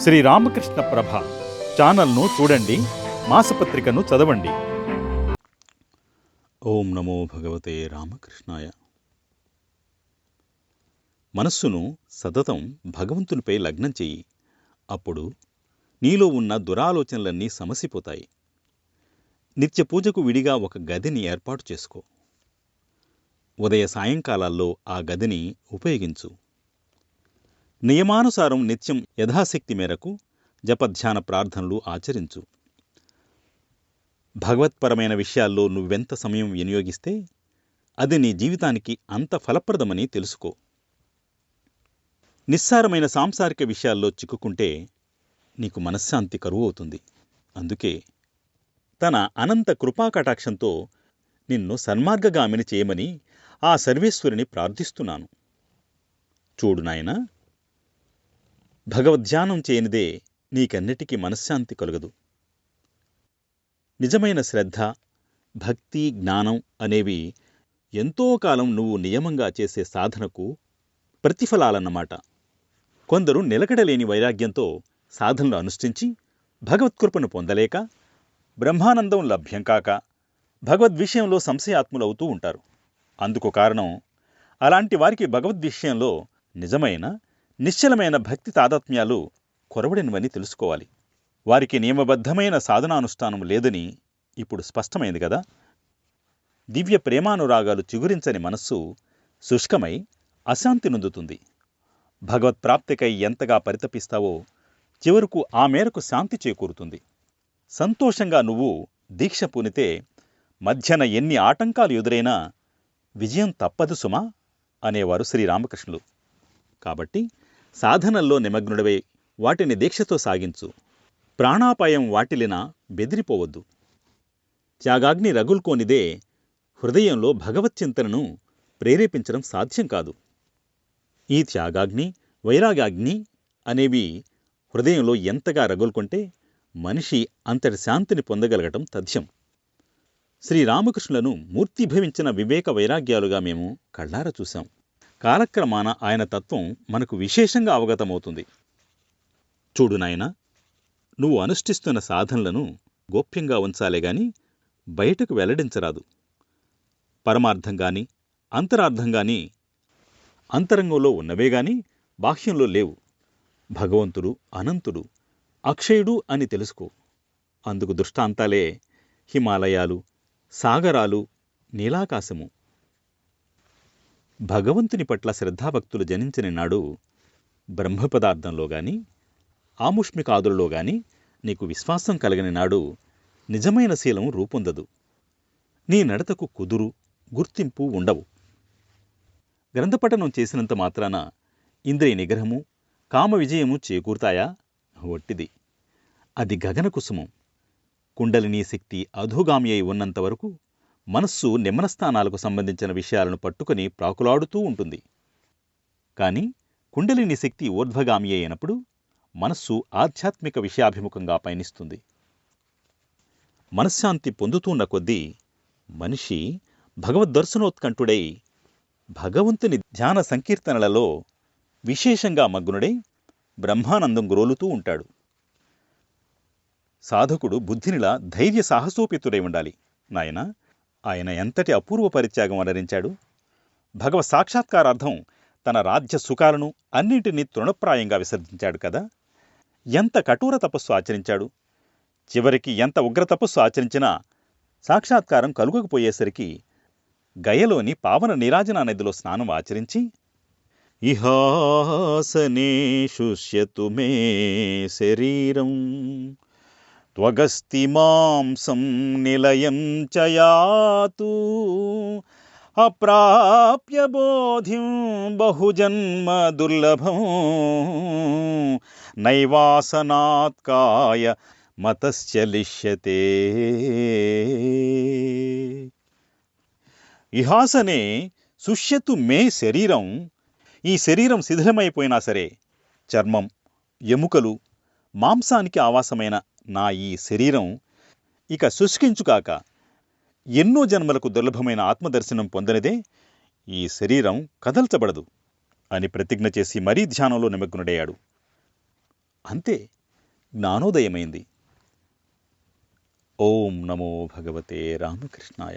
శ్రీ రామకృష్ణ ప్రభ ఛానల్ను చూడండి మాసపత్రికను చదవండి. ఓం నమో భగవతే రామకృష్ణాయ. మనస్సును సతతం భగవంతునిపై లగ్నం చెయ్యి. అప్పుడు నీలో ఉన్న దురాలోచనలన్నీ సమసిపోతాయి. నిత్య పూజకు విడిగా ఒక గదిని ఏర్పాటు చేసుకో. ఉదయ సాయంకాలాల్లో ఆ గదిని ఉపయోగించు. నియమానుసారం నిత్యం యథాశక్తి మేరకు జపధ్యాన ప్రార్థనలు ఆచరించు. భగవత్పరమైన విషయాల్లో నువ్వెంత సమయం వినియోగిస్తే అది నీ జీవితానికి అంత ఫలప్రదమని తెలుసుకో. నిస్సారమైన సాంసారిక విషయాల్లో చిక్కుకుంటే నీకు మనశ్శాంతి కరువు అవుతుంది. అందుకే తన అనంత కృపాకటాక్షంతో నిన్ను సన్మార్గగామిని చేయమని ఆ సర్వేశ్వరిని ప్రార్థిస్తున్నాను. చూడు నాయనా భగవద్ధ్యానం చేయనిదే నీకన్నిటికీ మనశ్శాంతి కలుగదు. నిజమైన శ్రద్ధ భక్తి జ్ఞానం అనేవి ఎంతో కాలం నువ్వు నియమంగా చేసే సాధనకు ప్రతిఫలాలన్నమాట. కొందరు నిలకడలేని వైరాగ్యంతో సాధనలు అనుష్ఠించి భగవత్కృపను పొందలేక బ్రహ్మానందం లభ్యం కాక భగవద్విషయంలో సంశయాత్ములవుతూ ఉంటారు. అందుకు కారణం అలాంటి వారికి భగవద్విషయంలో నిజమైన నిశ్చలమైన భక్తి తాదాత్మ్యాలు కొరవడినవని తెలుసుకోవాలి. వారికి నియమబద్ధమైన సాధనానుష్ఠానం లేదని ఇప్పుడు స్పష్టమైంది కదా. దివ్య ప్రేమానురాగాలు చిగురించని మనస్సు శుష్కమై అశాంతి నొందుతుంది. భగవత్ప్రాప్తికై ఎంతగా పరితపిస్తావో చివరకు ఆ మేరకు శాంతి చేకూరుతుంది. సంతోషంగా నువ్వు దీక్ష పూనితే మధ్యన ఎన్ని ఆటంకాలు ఎదురైనా విజయం తప్పదు సుమా అనేవారు శ్రీరామకృష్ణులు. కాబట్టి సాధనల్లో నిమగ్నుడవై వాటిని దీక్షతో సాగించు. ప్రాణాపాయం వాటిలిన బెదిరిపోవద్దు. త్యాగాగ్ని రగుల్కోనిదే హృదయంలో భగవచ్చింతనను ప్రేరేపించడం సాధ్యం కాదు. ఈ త్యాగాగ్ని వైరాగాగ్ని అనేవి హృదయంలో ఎంతగా రగులుకుంటే మనిషి అంతటి శాంతిని పొందగలగటం తథ్యం. శ్రీరామకృష్ణులను మూర్తిభవించిన వివేక వైరాగ్యాలుగా మేము కళ్ళార చూశాం. కాలక్రమాన ఆయన తత్వం మనకు విశేషంగా అవగతమవుతుంది. చూడు నాయనా నువ్వు అనుష్ఠిస్తున్న సాధనలను గోప్యంగా ఉంచాలే గాని బయటకు వెల్లడించరాదు. పరమార్థం గాని అంతరార్థం గాని అంతరంగంలో ఉన్నవే గాని బాహ్యంలో లేవు. భగవంతుడు అనంతుడు అక్షయుడు అని తెలుసుకో. అందుకు దృష్టాంతాలే హిమాలయాలు సాగరాలు నీలాకాశము. భగవంతుని పట్ల శ్రద్ధాభక్తులు జనించిన నాడు బ్రహ్మ పదార్థంలో గాని ఆముష్మికాదులలో గాని నీకు విశ్వాసం కలిగిన నాడు నిజమైన శీలం రూపొందదు. నీ నడతకు కుదురు గుర్తింపు ఉండవు. గ్రంథపఠనం చేసినంత మాత్రాన ఇంద్రియ నిగ్రహము కామ విజయము చేకూరుతాయా? ఒట్టిది. అది గగన కుసుమం కుండలినీ శక్తి అధోగామి అయి ఉన్నంతవరకు మనస్సు నిమ్మనస్థానాలకు సంబంధించిన విషయాలను పట్టుకుని ప్రాకులాడుతూ ఉంటుంది. కానీ కుండలిని శక్తి ఊర్ధ్వగామి అయినప్పుడు మనస్సు ఆధ్యాత్మిక విషయాభిముఖంగా పయనిస్తుంది. మనశ్శాంతి పొందుతున్న కొద్దీ మనిషి భగవద్దర్శనోత్కంఠుడై భగవంతుని ధ్యాన సంకీర్తనలలో విశేషంగా మగ్నుడై బ్రహ్మానందం గ్రోలుతూ ఉంటాడు. సాధకుడు బుద్ధినిలా ధైర్య సాహసోపేతుడై ఉండాలి. నాయన ఆయన ఎంతటి అపూర్వ పరిత్యాగం వనరించాడు భగవ సాక్షాత్కారార్థం తన రాజ్య సుఖాలను అన్నింటినీ తృణప్రాయంగా విసర్జించాడు కదా? ఎంత కఠోర తపస్సు ఆచరించాడు? చివరికి ఎంత ఉగ్ర తపస్సు ఆచరించినా సాక్షాత్కారం కలుగకపోయేసరికి గయలోని పావన నీరాజన నదిలో స్నానం ఆచరించి ఇహాసనే శుష్యతు మే శరీరం త్వగస్తి మాంసం నిలయం చ యాతు అప్రాప్య బోధిం బహుజన్మ దుర్లభం నైవాసనాత్కాయ మతశ్చలిష్యతే ఇహాసనే సుష్యతు మే శరీరం ఈ శరీరం శిథిలమైపోయినా సరే చర్మం ఎముకలు మాంసానికి ఆవాసమైన నా ఈ శరీరం ఇక శుష్కించుకాక ఎన్నో జన్మలకు దుర్లభమైన ఆత్మదర్శనం పొందనిదే ఈ శరీరం కదల్చబడదు అని ప్రతిజ్ఞ చేసి మరీ ధ్యానంలో నిమగ్నుడయ్యాడు. అంతే జ్ఞానోదయమైంది. ఓం నమో భగవతే రామకృష్ణాయ.